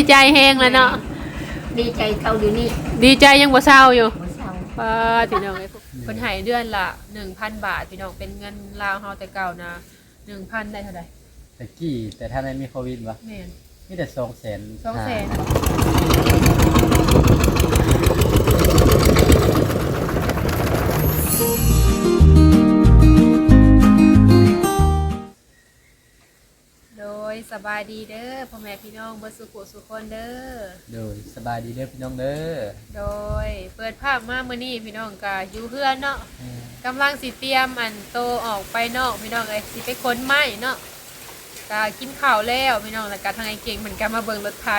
ีใจแห้งแล้วเนาะ ดีใจเขาอยู่นี่ดีใจยังบ่เศร้าอยู่หัาป้าพี่น้องเอ้ยเพิ่นให้เดือนละ1,000 บาทพี่น้องเป็นเงินลาวเฮาแต่เก่านะ1,000ได้เท่าใดแต่กี้แต่ถ้าไม่มีโควิดวะแม่น มีแต่สองแสน200,000 สนโดยสบายดีเด้อพ่อแม่พี่น้องเบิดสุขสุขคนเด้อโดยสบายดีเด้อพี่น้องเด้อโดย เปิดภาพมามื้อนี้พี่น้องก็อยู่เฮือนเนาะกำลังสิเตรียมอันโตออกไปนอกพี่น้องเอ้ยสิไปค้นไม้เนาะก็กินข้าวแล้วพี่น้องแล้วก็ทางไอ้เก่งเหมือนกันมาเบิ่งรถไถ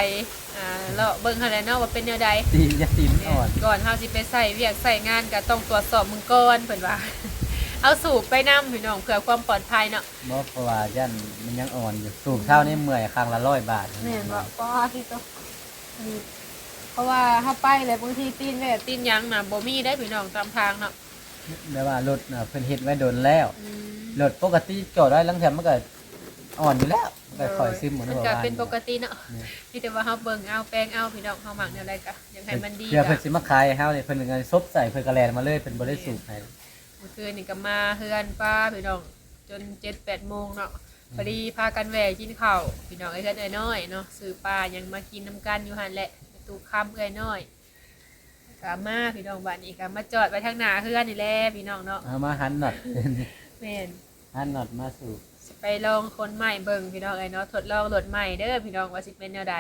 อ่าเลาะเบิ่งหั่นแหละเนาะว่าเป็นแนวใดตีนอยาตีนอ่อนก่อนเฮาสิไปใส่เวียกใส่งานก็ต้องตรวจสอบมึงก่อนเพิ่นว่า เอาสูบไปนํพี่น้องเพื่อความปลอดภัยเนาะบ่เพราะว่าย่านมันยังอ่อนอยู่สูบเท่านี่เมื่อยครั้งละร้อยบาทแม่นบ่ป้าที่ตัวนี่เพราะว่าเฮาไปเลยบางทีตีนแม่ตีนหยังน่ะบ่มีได้พี่น้องตามทางเนาะแม้ว่ารถน่ะเพิ่นเฮ็ดไว้โดนแล้วอืมรถปกติจอดไว้ลังแถมมันก็อ่อนอยู่แล้วมันก็ค่อยซึมหมดมันหัวก็บ้านเป็นปกติเนาะเนี่ยที่แต่ว่าเฮาเบิ่งเอาแปลงเอาพี่น้องเฮามักแนวใดก็อยังให้มันดีเพื่อก็เพิ่นสิมาขายให้เฮาเนี่ยเพิ่นก็ซบใส่เพิ่นก็แลนมาเลยเพิ่นบ่ได้สูบให้เมื่อคืนนี่ก็มาเฮือนป้าพี่น้องจน7-8โมงเนาะพอดีพากันแหวกกินข้าวพี่น้องไอ้เฮือนไอ้น้อยเนาะซื้อปลายังมากินน้ำกันอยู่หั่นแหละประตูค่ำเอ้อยน้อยก็มาพี่น้องบ้านนี้ก็มาจอดไว้ทางหน้าเฮือนนี่แหละพี่น้องเนาะเอามาหันน็อตแม่นหันน็อตมาสูบสิไปลองคนใหม่เบิ่งพี่น้องไอ้เนาะทดลองรถใหม่เด้อพี่น้องว่าสิเป็นแนวใด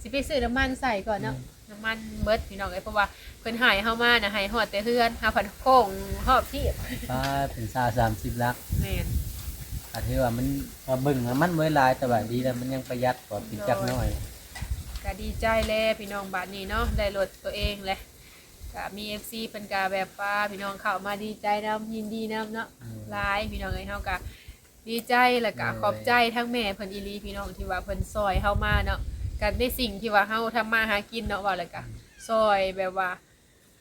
สิไปซื้อน้ำมันใส่ก่อนเนาะน้ำมันเบิดพี่น้องไอ้เพราะว่าเพิ่นใหายเฮามาน่ะใหายฮอดแต่เฮือนหาผันโค้งฮอบที่ป้าเป็นซา30ลักแม่นอาจจะว่ามันว่าเบิ่งแล้วมันบ่ได้หลายแต่ว่าดีแล้วมันยังประหยัดกว่าปิดจักน้อย ก็ดีใจแล้วพี่น้องบัดนี้เนาะได้รถตัวเองแหละก็มี FC เพิ่นก็แบบว่าพี่น้องเข้ามาดีใจนํยินดีนํเนาะอืม หลายพี่น้องเอ้ยเฮาก็ดีใจแล้วก็เลยขอบใจทั้งแม่เพิ่นอีหลีพี่น้องที่ว่าเพิ่นซอยเฮามาเนาะ กันในสิ่งที่ว่าเฮาทำมาหากินเนาะว่าแล้วก็ซอยแบบว่า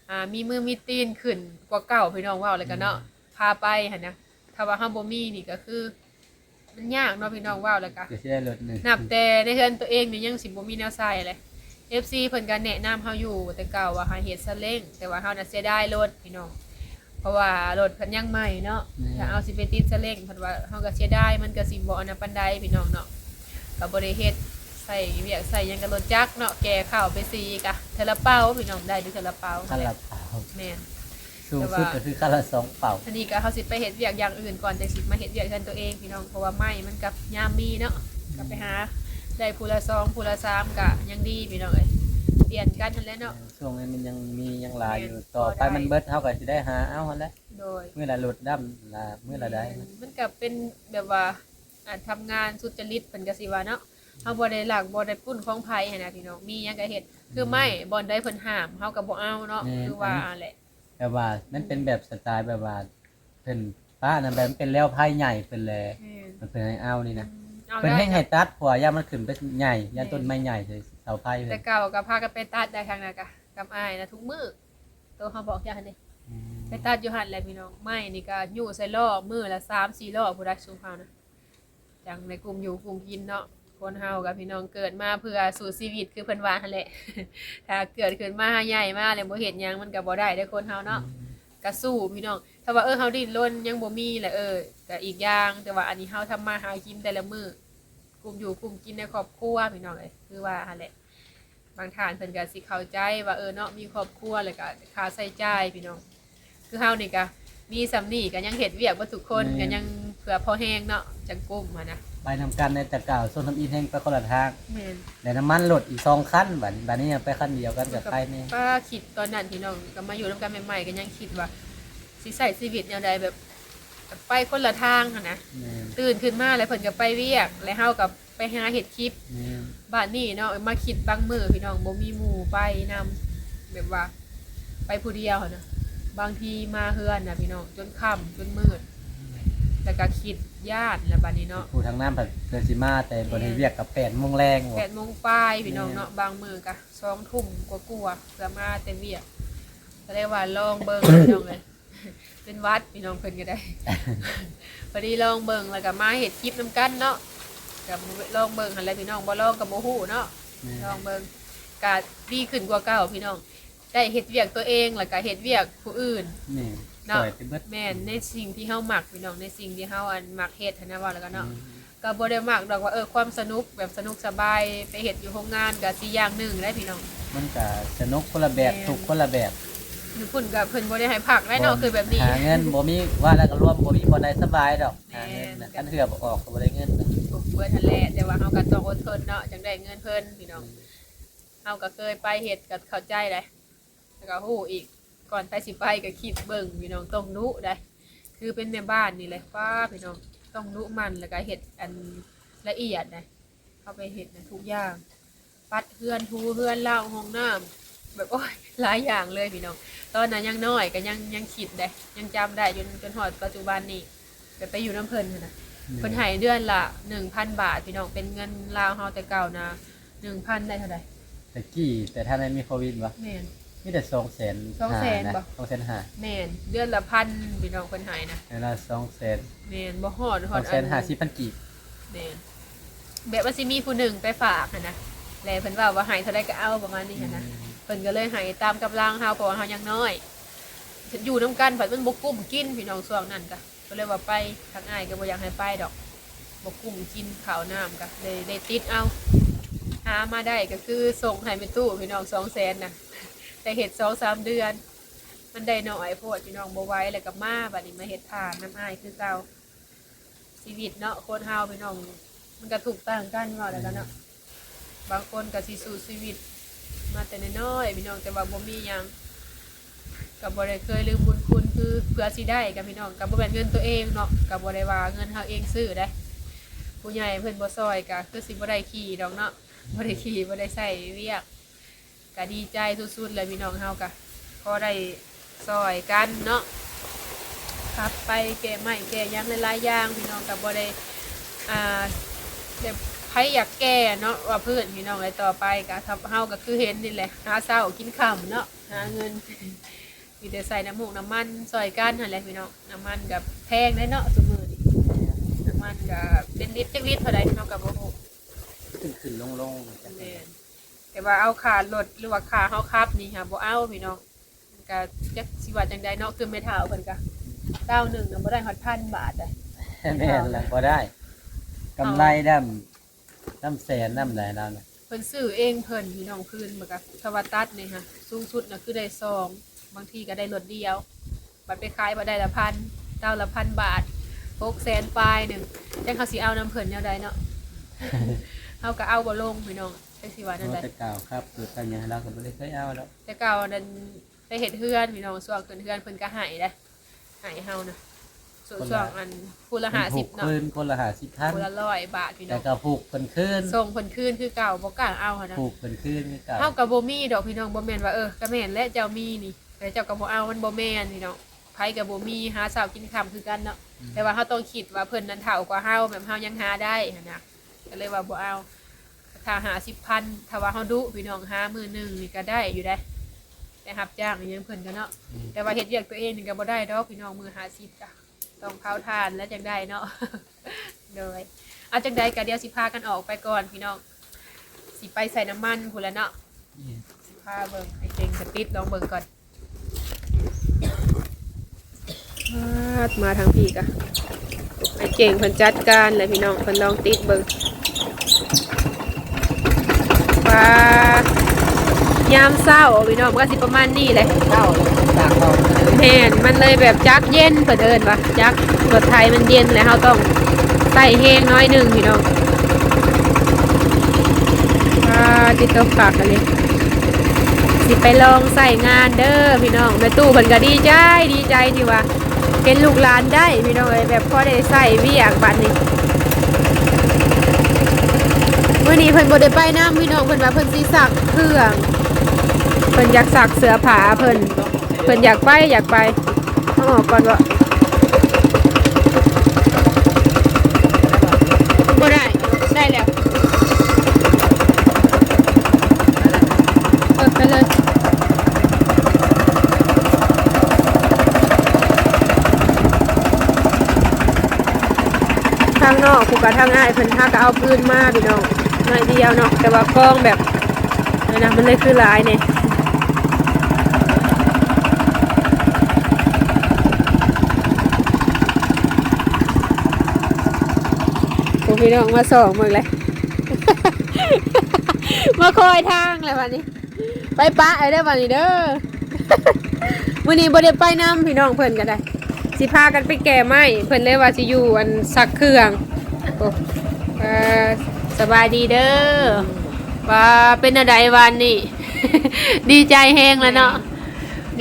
อ่ามีมือมีตีนขึ้นกว่าเก่าพี่น้องว่าแล้วก็เนาะพาไปหั่นนะถ้าว่าเฮาบ่มีนี่ก็คือมันยากเนาะพี่น้องว่าแล้วก็ก็สิได้รถหนึงนับแต่ในเฮือนตัวเองนี่ยังสิบ่มีแนวใส่เลย FC เพิ่นก็แนะนำเฮาอยู่แต่เก่าว่าให้เฮ็ดซะเล้งแต่ว่าเฮาน่ะเสียดายรถพี่น้องเพราะว่ารถเพิ่นยังใหม่เนาะถ้าเอาสิไปติดซะเล้งเพิ่นว่าเฮาก็เสียดายมันก็สิบ่อันนั้นปานใดพี่น้องเนาะก็บ่ได้เฮ็ด ใส่เวียกใส่หยังกับรถจักรเนาะแก่ข้าวไปซีกะเทอละเป้าพี่น้องได้ดูเทอละเป้าคันละเป่าแม่น สูงสุดก็คือคันละสองเป่าทีนี้ก็เฮาสิไปเฮ็ดเวียกอย่างอื่นก่อนแต่สิมาเฮ็ดเวียกกันตัวเองพี่น้องเพราะว่าไม้มันกับยามมีเนาะก็ไปหาได้ผู้ละสองผู้ละสามก็ยังดีพี่น้องเอ้ยเปลี่ยนกันนั่นแหละเนาะช่วงนี้มันยังมียังหลายอยู่แม่นต่อไปพอได้มันเบิดเฮาก็สิได้หาเอาหั่นแหละโดย เมื่อละรถดำละเมื่อละได้มันก็เป็นแบบว่าอ่าทำงานสุจริตเพิ่นก็สิว่าเนาะ เฮาบ่ได้หลักบ่ได้ปุ้นของไผหันนะพี่น้องมีหยังก็เฮ็ดคือไม่บ่อนใดเพิ่นห้ามเฮาก็บ่เอาเนาะคือว่าแหละแบบว่ามันเป็นแบบสไตล์แบบว่าเพิ่นป้านั่นแบบมันเป็นแล้วไพ่ใหญ่เพิ่นแลอืมมันเพิ่นให้เอานี่นะเอาเพิ่นได้ให้ให้ตัดเพราะว่าย่ามันขึ้นไปใหญ่ย่าต้นไม้ใหญ่เลยเสาไฟเพิ่แต่นเก่าก็พากันไปตัดได้ครั้งนั้นก็กับอ้ายนะทุกมื้อตัวเฮาบอกอย่างนี้ไปตัดอยู่หันแหละพี่น้องไม่นี่ก็อยู่ใส่ล่อมือละสามสี่ล่อผู้ใดสูงเฮานะจังในกลุ่มอยู่กลุ่มกินเนาะ คนเฮากับพี่น้องเกิดมาเพื่อสู่ชีวิตคือเพิ่นว่าหั่นแหละ ถ้าเกิดขึ้นมาใหญ่มาแล้วบ่เฮ็ดหยังมันก็บ่ได้เด้อคนเฮาเนาะก็สู้พี่น้อง ถ้าว่าเออเฮาดิ้นรนยังบ่มีแหละเออก็อีกอย่าง แต่ว่าอันนี้เฮาทำมาหากินแต่ละมื้อกลุ่มอยู่กลุ่มกินในครอบครัวพี่น้องเอ้ยคือว่าหั่นแหละบางท่านเพิ่นก็สิเข้าใจว่าเออเนาะมีครอบครัวแล้วก็ค่าใช้จ่ายพี่น้อง คือเฮานี่ก็มีสำนีก็ยังเฮ็ดเวียกบ่ทุกคนก็ยัง ผื่อพอแห้งเนาะจังกลุ่มหันนะไปนำกันในแต่เก่าส้นทำอินแห้งไปคนละทางแม่นแต่น้ำมันลดอีกสองคันบัดนี้บัดนี้ยังไปคันเดียวกันกับใครนี่ป้าคิดตอนนั้นพี่น้องก็มาอยู่นํกันใหม่ๆก็ยังคิดว่าสิใช้ชีวิตแนวใดแบบ ไปคนละทางหันนะแม่นตื่นขึ้นมาแล้วเพิ่นก็ไปเวียก แล้วเฮาก็ไปหาเฮ็ดคลิป แม่นบ้านนี้เนาะมาคิดบางมือพี่น้องบ่มีหมู่ไปนำแบบว่า ไปผู้เดียวหั้นนะบางทีมาเฮือนนะพี่น้องจนค่ำจนมืด แล้วก็คิดญาติแล้วบัดนี้เนาะผู้ทางน้ำผัดเดือนสิมาแต่บริเวียกกับแปดโมงแรงบ่แปดโมงปลายพี่น้องเนาะบางมือก็สองทุ่มกว่าๆเพื่อมาแต่เวียกก็เลยว่าลองเบิ่ง พี่น้องเลยเป็นวัดพี่น้องเพิ่นก็ได้ พอดีลองเบิ่งแล้วก็มาเฮ็ดคลิปนํกันเนาะก็ลองเบิ่งหั่นแหละพี่น้องบ่ลองก็บ่ฮู้เนาะ ลองเบิ่งก็ดีขึ้นกว่าเก่าพี่น้อง ได้เฮ็ดเวียกตัวเองแล้วก็เฮ็ดเวียกผู้อื่น นี่ เนาะสวยไปเบิด แม่นในสิ่งที่เฮามักพี่น้องในสิ่งที่เฮาอันมักเฮ็ดหั้นนะว่าแล้วก็เนาะก็บ่ได้มักดอกว่าเออความสนุกแบบสนุกสบายไปเฮ็ดอยู่โรงงานก็สิอย่างหนึงได้พี่น้อง มันก็สนุกคนละแบบแม่น ถูกคนละแบบอยู่พุ่นก็เพิ่นบ่ได้ให้พักได้เนาะคือแบบนี้ หาเงินบ่มีว่าแล้วก็รวมบ่มีบ่ได้สบายดอกแม่หาเงินนน่ะคันเหือบ่ออกก็บ่ได้เงินน่ะเบิดทันแหละแต่ว่าเฮาก็ต้องอดทนเนาะจังได้เงินเพิ่นพี่น้องเฮาก็เคยไปเฮ็ดก็เข้าใจได้แล้วก็ฮู้อีก ก่อนไปสิไปก็คิดเบิ่งพี่น้องต้องรู้ได้ คือเป็นแม่บ้านนี่แหละป้าพี่น้องต้องรู้มันแล้วก็เฮ็ดอันละเอียดนะเข้าไปเฮ็ดนะทุกอย่างปัดเฮือนทูเฮือนล้างห้องน้ำแบบโอ้ยหลายอย่างเลยพี่น้องตอนนั้นยังน้อยก็ยังยังคิดได้ยังจำได้จนจนฮอดปัจจุบันนี้ก็ไปอยู่น้ำเพิ่นหั้นนะเพิ่นให้เดือนละ1,000บาทพี่น้องเป็นเงินลาวเฮาแต่เก่านะ1,000ได้เท่าใดแต่กี้แต่ถ้าในมีโควิดวะแม่น มีแต่200,000 200,000นะบ่200,000หาแม่นเดือนละพันพี่น้องเพิ่นให้นะเวลา200,000แม่นบ่ฮอดฮอดอัน250,000กีบแม่นแบบว่าสิมีผู้หนึ่งไปฝากหั้นนะแล้วเพิ่นว่าว่าให้เท่าใดก็เอาประมาณนี้หั้นนะเพิ่นก็เลยให้ตามกำลังเฮาเพราะว่าเฮายังน้อยอยู่นํกันผัดมันบ่กุ้มกินพี่น้องช่วงนั้นก็ก็เลยว่าไปทางอ้ายก็บ่อยากให้ไปดอกบ่กุ้มกินข้าวน้ำก็เลยได้ติดเอาหามาได้ก็คือส่งให้ไปตู้พี่น้องสองแสนนะ แต่เห็ดสองสามเดือน มันได้หน่อยโพดพี่น้องบวไว้แล้วก็มาบัดนี้มาเห็ดทานน้ำอายคือเก่าชีวิตเนาะคตรเฮาพี่น้อง มันก็ถูกต่างกันว่าแล้วกันเนาะบางคนก็สิสู้ชีวิต มาแต่น้อยพี่น้องแต่ว่าบ่มีหยังกับบ่ได้เคยลืมบุญคุณคือเพื่อสิได้กับพี่น้องกับบ่แม่นเงินตัวเองเนาะกับบ่ได้ว่าเงินเฮาเองซื้อได้ผู้ใหญ่เพิ่นบ่ซอยก็คือสิบ่ได้ขี่ดอกเนาะบ่ได้ขี่บ่ได้ใส่เวียก ก็ดีใจสุดๆเลยพี่น้องเฮาก็พอได้ซอยกันเนาะครับไปแก่ไม้แก่หยังหลายๆอย่างพี่น้องก็บ่ได้อ่าแบบใครอยากแก่เนาะว่าเพื่อนพี่น้องอะไรต่อไปก็ทำเฮาก็คือเห็นนี่แหละหาเช้ากินค่ำเนาะหาเงินมีแต่ใส่น้ำมูกน้ำมันซอยกันนั่นแหละพี่น้องน้ำมันกับแพงได้เนาะซุมื้อนี้น้ำมันก็เป็นลิตรจักลิตรเท่าใดเนาะก็บ่ฮู้ขึ้นขึ้นลงลงๆจังแม่น แต่ว่าเอาขาลดหรือว่าขาเฮาคับนี่ค่ะบ่เอาพี่น้องมันก็จักสิว่าจังใดเนาะคือไม่เท่าเพิ่นก็เต้าหนึ่งน่ะบ่ได้ฮอดพันบาทเลย แม่นแล้วบ่ได้กำไรดำน้ำแสนน้ำไหลแล้วนะเพิ่นซื้อเองเพิ่นพี่น้องคืนมันก็ทวาตัดนี่ค่ะสูงสุดน่ะคือได้ซองบางทีก็ได้รถเดียว บัดไปขายบ่ได้ละพันเต้าละพันบาท6แสนปลายหนึงจังเขาสิเอาน้ำเพิ่นแนวใดเนาะ เฮาก็เอาบ่ลงพี่น้อง จังสิว่าเพนั่นราะใดแต่เก่าครับคือตั้งอย่างเราก็บ่ได้เคยเอาแล้วแต่เก่านั้นได้เห็ดเฮือนพี่น้องส่วนเกินเฮือนเพิ่นก็ใหายได้ใหายเฮานะส่วนส่วนอันคูละห้าสิบผูกเนาะคืนคนละ50พันคูละร้อยบาทพี่น้แล้อวงก็ผูกเพิ่นคืนส่งเพิ่นคืนคือเก่าบ่กล้าเอาหั้นนะ ผูกเพิ่นคืนคือเก่าเฮากับบ่มีดอกพี่น้องบ่แม่นว่าเออก็แม่นและเจ้ามีนี่แต่เจ้าก็บ่เอามันบ่แม่นพี่น้องไผก็บ่มีหาเช้ากินค่ำคือกันเนาะแต่ว่าเฮาต้องคิดว่าเพิ่นนั้นเฒ่ากว่าเฮาแบบเฮายังหาได้หั้นนะก็เลยว่าบ่เอา ถ้าหา10,000ถ้าว่าเฮาดุพี่น้องหามื้อหนึงนี่ก็ได้อยู่ได้แต่รับจ้างอีหยังเพิ่นก็เนาะอืม แต่ว่าเฮ็ดเวียกตัวเองนี่ก็บ่ได้ดอกพี่น้องมือหาสิบจ้ะต้องเผาทานแล้วจังได้เนาะ โดยเอาจังใดก็เดี๋ยวสิพากันออกไปก่อนพี่น้องสิไปใส่น้ำมันพุ่นละเนาะ สิพาเบิ่งไอ้เก่งสติดลองเบิ่งก่อนมาดมาทางพี่กะไอ้เก่งเพิ่นจัดการเลยพี่น้องเพิ่นลองติดเบิ่ง ว่ายามเศร้าพี่น้องมันก็สิประมาณนี้แหละเข้าตากเข้าแม่นมันเลยแบบจักเย็นเปิดเอินปะจักรถไทยมันเย็นแล้วเราต้องใส่แห้งน้อยหนึ่งพี่น้องอ่าติดตัวฝากกันเลยสิไปลองใส่งานเด้อพี่น้องแม่ตู้เพิ่นก็ดีใจดีใจที่ว่าเห็นลูกหลานได้พี่น้องเอ้ยแบบพอได้ใส่เวียกบัดนี้ มื่อนี้เพิ่นบ่ได้ไปน้ำพี่น้องเพิ่นว่าเพิ่นสิสักเครื่องเพิ่นอยากสักเสื้อผ้าเพิ่นเพิ่นอยากไปอยากไปต้องออกก่อนว่าบ่ได้ได้แล้วเปิดไปเลยทางนอกผูกกับทางง่ายเพิ่นพาก็เอาพื้นมาพี่น้อง น่อยเดียวเนาะแต่ว่ากล้องแบบนั่นนะมันเลยคือลายเนี่ยโอ้พี่น้องมาสองมึงเลย มาคอยทางเลยวันนี้ ไปปะไอ้เด้วันนี้เด้อมื้อนี้บ่ได้ไปนํพี่น้องเพิ่นก็ได้ สิพากันไปแก่ไม้เพิ่นเลยว่าสิอยู่อันซักเครื่องโอ้เออ สบายดีเด้อว่าเป็นอะไรวันนี้ดีใจแฮงแล้วเนาะ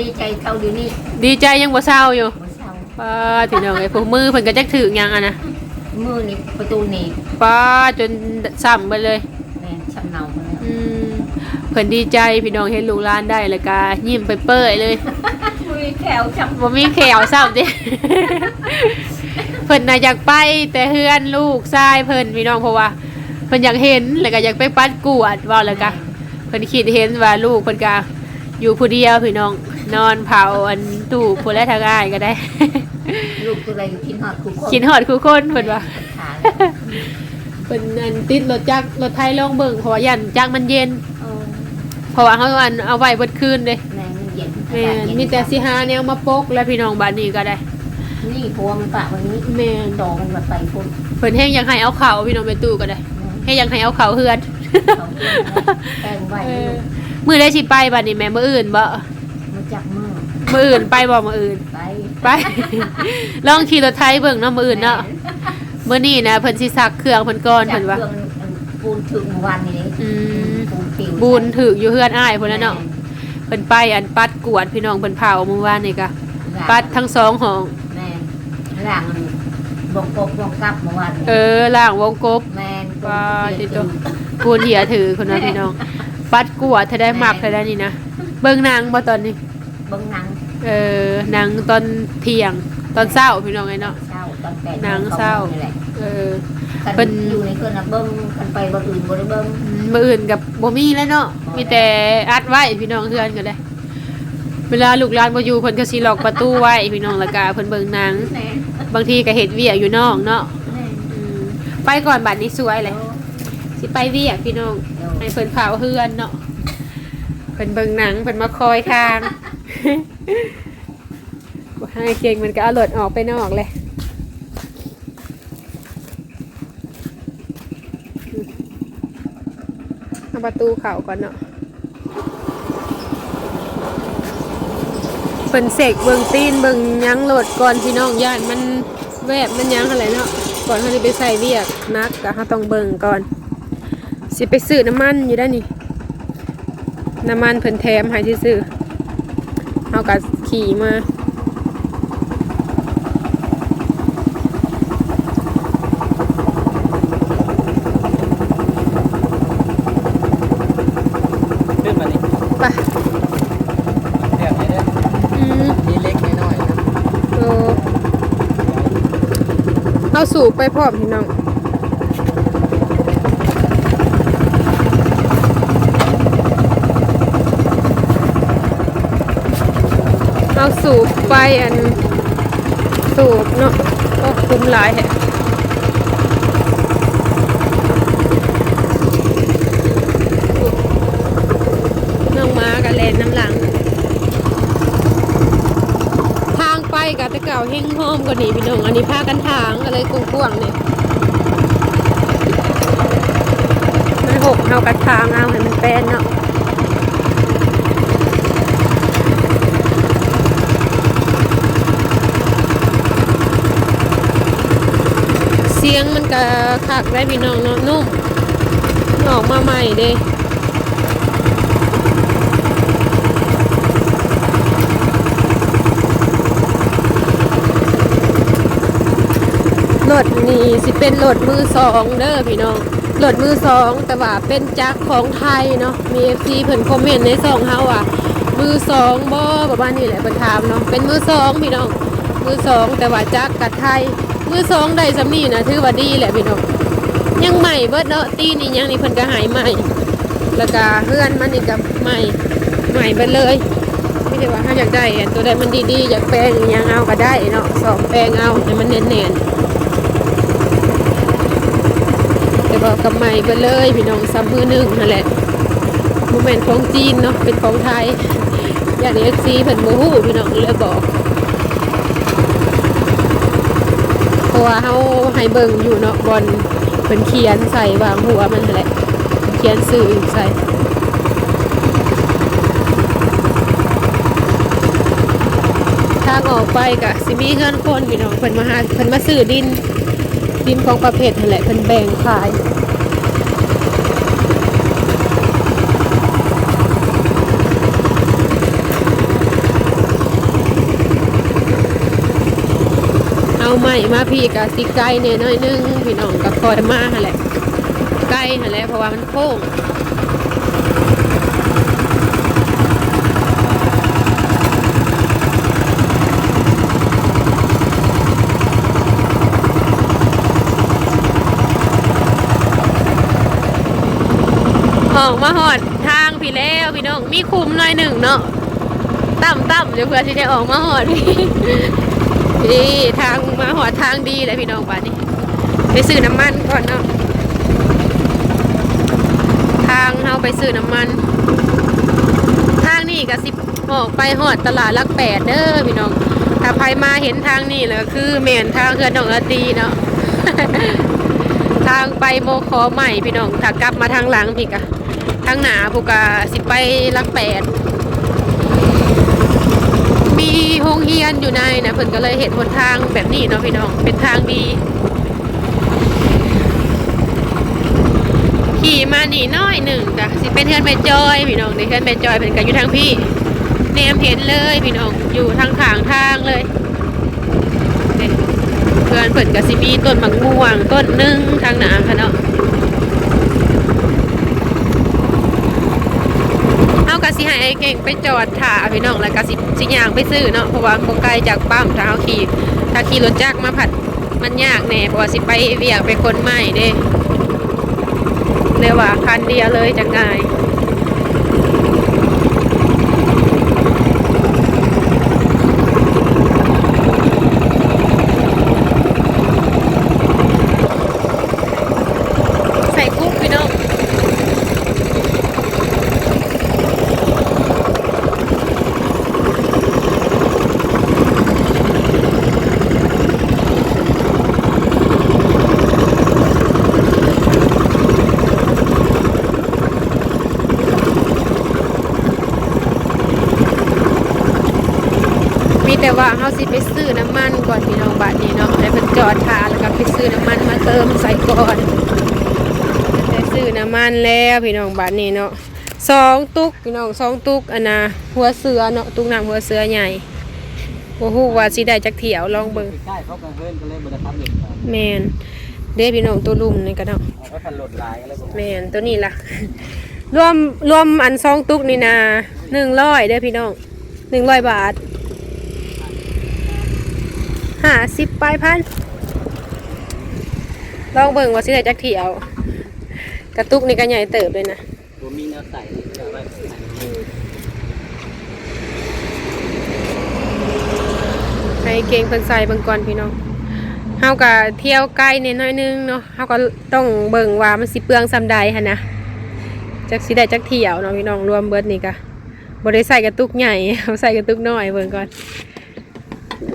ดีใจเขาอยู่นี่ดีใจยังบ่เศร้าอยู่บ่เศร้าป้าพี่น้องไอ้พวกมือเพิ่นก็จักถึงหยังอะนะมือนี่ประตูหนี่ป้าจนซ้ำไปเลยแม่ชำเนามาแล้วอืมเพิ่นดีใจพี่น้องเห็นลูกหลานได้แล้วก็ยิ้มไปเปื้อยเลยมือแขวจำบ่มีแขวซ้ำเด้เพิ่นน่ะอยากไปแต่เฮือนลูกชายเพิ่นพี่น้องเพราะว่า เพิ่นอยากเห็นแล้วก็อยากไปปัดกวดว่าแล้วก็เพิ่นคิดเห็นว่าลูกเพิ่นก็อยู่ผู้เดียวพี่น้องนอนเผาอันตู้ผู้และทางอ้ายก็ได้ ลูกตัวอะไรกินหอดคู่คนกินฮอดคู่คนเพิ่นว่าขาแล้วเพิ่นอันติดรถจักรรถไทยลองเบิ่งเพราะว่ายันจักรมันเย็น เออเพราะว่าเฮาอันเอาไว้เบิดคืนเด้แม่มันเย็นแม่นมีแต่สิหาแนวมาปกและพี่น้องบ้านนี้ก็ได้นี่พวงมันปะวันนี้แม่นโตมันแบบไปพุ่นเพิ่นแฮงอยากให้เอาเขาพี่น้องไปตู้ก็ได้ แฮงอยากให้เอาเขาเฮือนเขาเพื่อนแป้งไว้ให้ลูกมือได้สิไปบัดนี้แม่มืออื่นบ่มาจับมือมืออื่นไปบ่มืออื่น ไปไป ลองขี่รถไทยเบิ่งเนาะมืออื่นเนาะมื้อนี้นะเพิ่นสิซักเครื่องเพิ่นก่อนจัเพิ่นว่าเครื่องปูนถึงวันนี้อืม ปูนปิวบุญถึกอยู่เฮือนอ้ายพุ่นน่ะเนาะเพิ่นไปอันปัดกวดพี่น้องเพิ่นเผาเมื่อวานนี่ก็ปัดทั้งสองห้อง แม่หลัง บงกบวงกับเมื่อวานเออล่างวงกบแม่ปลาติดตัวปูนเหียถือคนนะพี่น้อง ปัดกัวดถ้าได้หมักถ้าได้นี่นะเบิ่งนางบ่ตอนนี้เบิ้งนังเออนางตอนเที่ยงตอนเช้าพี่น้องไงเนาะเช้าตอนแปดนังเศร้าเออเป็นอยู่ในเครื่องนะเบิ้งคันไปบ่อื่นบ่ได้เบิ้งอืมมื้ออื่นกับบ่มีแล้วเนาะมีแต่อัดไว้พี่น้องเฮือนก็ได้เวลาลูกหลานบ่อยู่เพิ่นก็สิล็อกประตูไว้พี่น้องล้วก็เพิ่นเบิ่งหนัง บางทีก็เฮ็ดเวียกอยู่นอกเนาะแน่อืมไปก่อนบัดนี้สวยเลยสิไปเวียกพี่น้องให้เพิ่นเผาเฮือนเนาะเพิ่นเบิ่งหนังเพิ่นมาคอยทาง บ่ให้เก่งมันก็เอารถออกไปนอกเลย เอาประตูเข้าก่อนเนาะ เพิ่นเสกเบิ่งตีนเบิ่งยังโหลดก่อนพี่น้องญาติมันแวบมันยังอะไรเนาะก่อนเขาจะไปใส่เวียกนักก็เขาต้องเบิ่งก่อน สิไปซื้อน้ำมันอยู่ได้านนี่น้ำมันเพิ่นแถมให้ซื้อเอาก็ขี่มา ขึ้นมานี่ ไป เรียกให้เด้อ อืม มีเล็กน้อยๆนะ เออ เอาสูบไปพร้อมพี่น้องเอาสูบไปอันสูบเนาะก็คุ้มหลายแฮะน้องมากันแลนน้ำหลัง ทางไป กับแต่เก่าเฮงห้อมกว่านี้พี่น้อง อันนี้พากันทางอะไรกว้างๆเนี่ยมันหกเอากระทางเอาให้มันเป็นเนาะเสียงมันก็คักได้พี่น้องเนาะนุ่มออกมาใหม่เด้ ถนี่สิเป็นรถมือสองเด้อพี่น้องรถมือสองแต่ว่าเป็นจักของไทยเนาะมีเอฟซีเพิ่นคอมเมนต์ในซองเฮาอะมือสองบ่ประมาณนี้แหละเพิ่นถามเนาะเป็นมือสองพี่น้องมือสองแต่ว่าจักกับไทยมือสองได้สำนี่นะถือว่าดีแหละพี่น้องยังใหม่เบิดเนาะตีนี่ยังนี่เพิ่นก็หายใหม่แล้วก็เพื่อนมันนี่ก็ใหม่ใหม่เบิดเลยไม่ได้ว่าถ้าอยากได้ตัวใดมันดีๆอยากแปลงอิหยังเอาก็ได้เนาะสองแปลงเอาให้มันเน้นๆ บอกกับใหม่ไปเลย พี่น้องซ้ำมือหนึ่งนั่นแหละโมเมนต์ของจีนเนาะเป็นของไทยอย่างเอ็กซีเพิ่นโมหูพี่น้องเลยบอกเพราะว่าเฮาให้เบิ่งอยู่เนาะบอลเพิ่นเขียนใส่วางหัวมันแหละ เขียนสื่อใส่ทางออกไปกะสิมีเงินคนพี่น้องเพิ่นมาหาเพิ่นมาซื้อดิน ดินของประเภทนั่นแหละเป็นแบ่งขายเอาใหม่มาพี่กะสิไกลเนี่ยน้อยนึงพี่น้องก็คอยมาหั่นแหละไกล้หั่แหละเพราะว่ามันโค้ง ออกมาหอดทางพี่แล้วพี่น้องมีคุมหน่อยหนึ่งเนาะต่ำต่ำเดี๋ยวเพื่อที่จะออกมาหอดพี่นี่ทางมาหอดทางดีเลยพี่น้องบ้านนี้ไปซื้อน้ำมันก่อนเนาะทางเราไปซื้อน้ำมัน ทางนี่ก็สิบออกไปหอดตลาดลักแปดเด้อพี่น้องถ้าใครมาเห็นทางนี่แล้วคือเมนทางเฮือนน้องอาตีเนาะทางไปโมคอใหม่พี่น้องถ้ากลับมาทางหลังพี่กะ ทางหนาผู้กะสิไปลักแปด มีโรงเรียนอยู่ในนะเพิ่นก็เลยเห็นหนทางแบบนี้เนาะพี่น้องเป็นทางดี ขี่มาหนีน้อยหนึ่งจ้ะสิเป็นเพื่อนแม่จอยพี่น้องในเพื่อนแม่จอยเป็นกันอยู่ทางพี่เนมเห็นเลยพี่น้องอยู่ทางขางทางเลยเฮียเพื่อนเพิ่นก็สิมีต้นมะม่วงต้นหนึงทางหนาค่ะเนาะเอากะ สิให้ไอ้เก่งไปจอดถ่าพี่น้องแล้วก็สิสิย่างไปซื้อเนาะเพราะว่าคงไกลจากปั๊มถ้าเฮาขี่ถ้าขี่รถจักรมาผัดมันยากแน่เพราะว่าสิไปเวียกไปคนใหม่เด้เรียกว่าคันเดียวเลยจะง่าย ใส่คุกพี่น้องมีแต่ว่าเฮาสิไปซื้อน้ำมันก่อนพี่น้องบาทนี้เนาะให้เพิ่นจอดทาแล้วก็ไปซื้อน้ำมันมาเติมใส่ก่อน ได้ อันแล้วพี่น้องบ้านนี้เนาะสองตุกพี่น้องสองตุกอันนะหัวเสือเนาะตุกน้ำหัวเสือใหญ่โอ้โหว่าสิได้จักเถียวลองเบิ่งใกล้เขากันเพิ่นก็เลยบ่ได้ทำเองแมนเด้พี่น้องตัวลุ่มนี่ก็เนาะเอก็ทันหลดลายก็เลยแมนตัวนี้ล่ะรวมรวมอันสองตุกนี่นะหนึ่งร้อยเด้พี่น้องหนึ่งร้อยบาทห้าสิบปลายพันลองเบิ่งว่าสิได้จักเถียว กระตุกนี่ก็ใหญ่เติบเลยนะบ่มีแนวใส่นี่ก็เอาไว้ใส่ให้เก่งเพิ่นใส่เบิ่งก่อนพี่น้องเฮาก็เที่ยวไกลนิดหน่อยนึงเนาะเฮาก็ต้องเบิ่งว่ามันสิเปลืองซำใดหั่นนะจักสิได้จักเที่ยวเนาะพี่น้องรวมเบิดนี่ก็บ่ได้ใส่กระตุกใหญ่เอาใส่กระตุกน้อยเบิ่งก่อน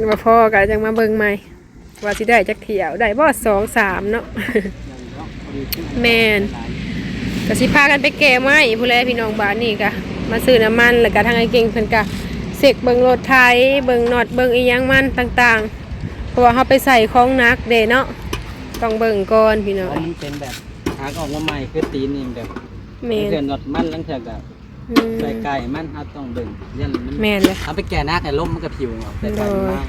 มาพอก็จังมาเบิ่งใหม่ว่าสิได้จักเที่ยวได้บ่สองสามเนาะ แม่นก็สิพากันไปแก้ไม้ผู้แลพี่น้องบ้านนี่ก็มาซื้อน้ำมันแล้วก็ทางไอ้เก่งเพิ่นก็เสกเบิ่งรถไถเบิ่งน็อตเบิ่งอีหยังมันต่างๆ เพราะว่าเฮาไปใส่ของหนักเด้เนาะต้องเบิ่งก่อนพี่น้องเพราะมันเป็นแบบหากออกมาใหม่คือตีนนี่แบบแม่นเกินน็อตมันลังเทื่อก็อืมใส่ไก่มันเฮาต้องเบิ่งยันมันแม่นเลยเอาไปแก่นักให้ลมมันก็ผิวออกใส่ไก่มันมา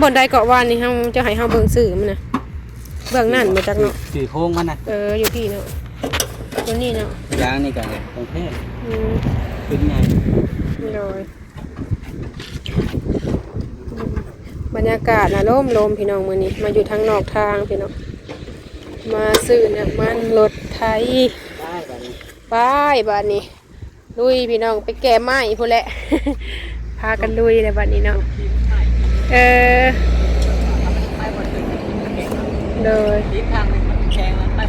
บนใดเกาะวานนี่เฮาจะให้เฮาเบิ่งสื่อมันน่ะ เบื้องนั่นมาจากเนาะถือโค้งมันน่ะเอออยู่พี่เนาะตัวนี้เนาะยางนี่ก็ตรงเพศอืมขึ้นไงโดยบรรยากาศนะร่มลมพี่น้องมื้อนี้ มาอยู่ทางนอกทางพี่น้องมาซื้อน้ำมันรถไทยได้แบบนี้ไปบ้านนี้ลุยพี่น้องไปแก่ไม้พูนแหละ พากันลุยเลยบ้านนี้เนาะเออ โดยทิศทางหนึ่งมันแข็งมันไป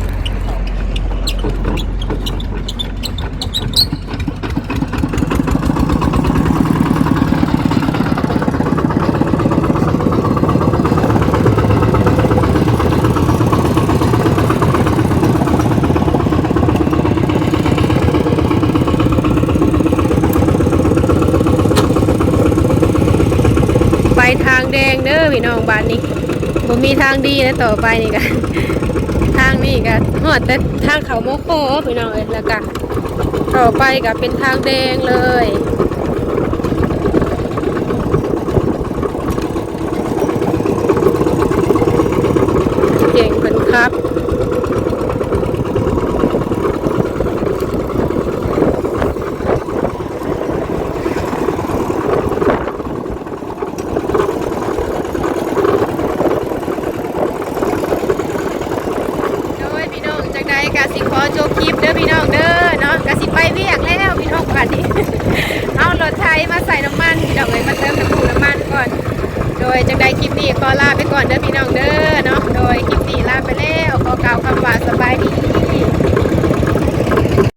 มีทางดีนะต่อไปนี่กันทางนี่กันหอดแต่ทางเขาโมโคพี่น้องเอ็นแล้วกันต่อไปก็เป็นทางแดงเลย